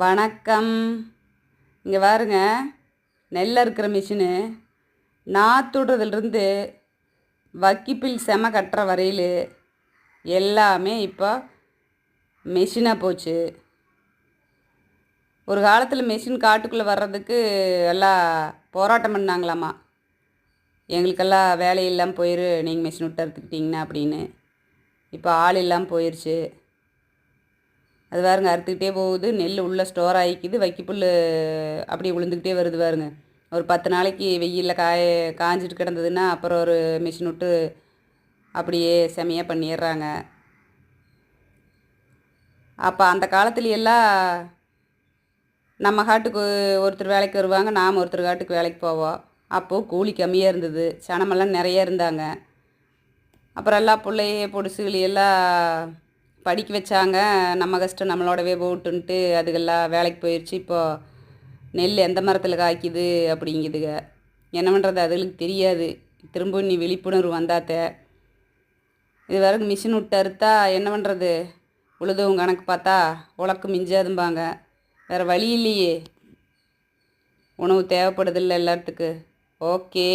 வணக்கம். இங்கே பாருங்க நெல் அறுக்கிற மிஷினு நாத்துடுறதுலேருந்து வக்கிப்பில் செம கட்டுற வரையில் எல்லாமே இப்போ மிஷினாக போச்சு. ஒரு காலத்தில் மிஷின் காட்டுக்குள்ளே வர்றதுக்கு எல்லாம் போராட்டம் பண்ணாங்களாமா? எங்களுக்கெல்லாம் வேலையெல்லாம் போயிரு நீங்கள் மிஷின் விட்டு எடுத்துக்கிட்டிங்கன்னா அப்படின்னு. இப்போ ஆள் இல்லாமல் போயிடுச்சு அது பாருங்க அறுத்துக்கிட்டே போகுது நெல் உள்ளே ஸ்டோர் ஆகிக்குது வைக்கப்புல் அப்படியே விழுந்துக்கிட்டே வருது பாருங்க. ஒரு பத்து நாளைக்கு வெயிலில் காய காஞ்சிட்டு கிடந்ததுன்னா அப்புறம் ஒரு மிஷின் விட்டு அப்படியே செமையாக பண்ணிடுறாங்க. அப்போ அந்த காலத்துல எல்லாம் நம்ம காட்டுக்கு ஒருத்தர் வேலைக்கு வருவாங்க நாம் ஒருத்தர் காட்டுக்கு வேலைக்கு போவோம். அப்போது கூலி கம்மியாக இருந்தது சனமெல்லாம் நிறைய இருந்தாங்க. அப்புறம் எல்லாம் பிள்ளைய பொடுசுகள் எல்லாம் படிக்க வச்சாங்க. நம்ம கஷ்டம் நம்மளோடவே போட்டுன்ட்டு அதுக்கெல்லாம் வேலைக்கு போயிடுச்சு இப்போது நெல் எந்த மரத்தில் காய்க்குது அப்படிங்குதுங்க என்ன பண்ணுறது அதுகளுக்கு தெரியாது. திரும்ப நீ விழிப்புணர்வு வந்தாத்த. இது வரைக்கும் மிஷின் விட்டு அறுத்தா என்ன பண்ணுறது உழுதவும் கணக்கு பார்த்தா உழக்கு மிஞ்சாதும்பாங்க. வேறு வழி இல்லையே. உணவு தேவைப்படுதில்ல எல்லாத்துக்கு. ஓகே.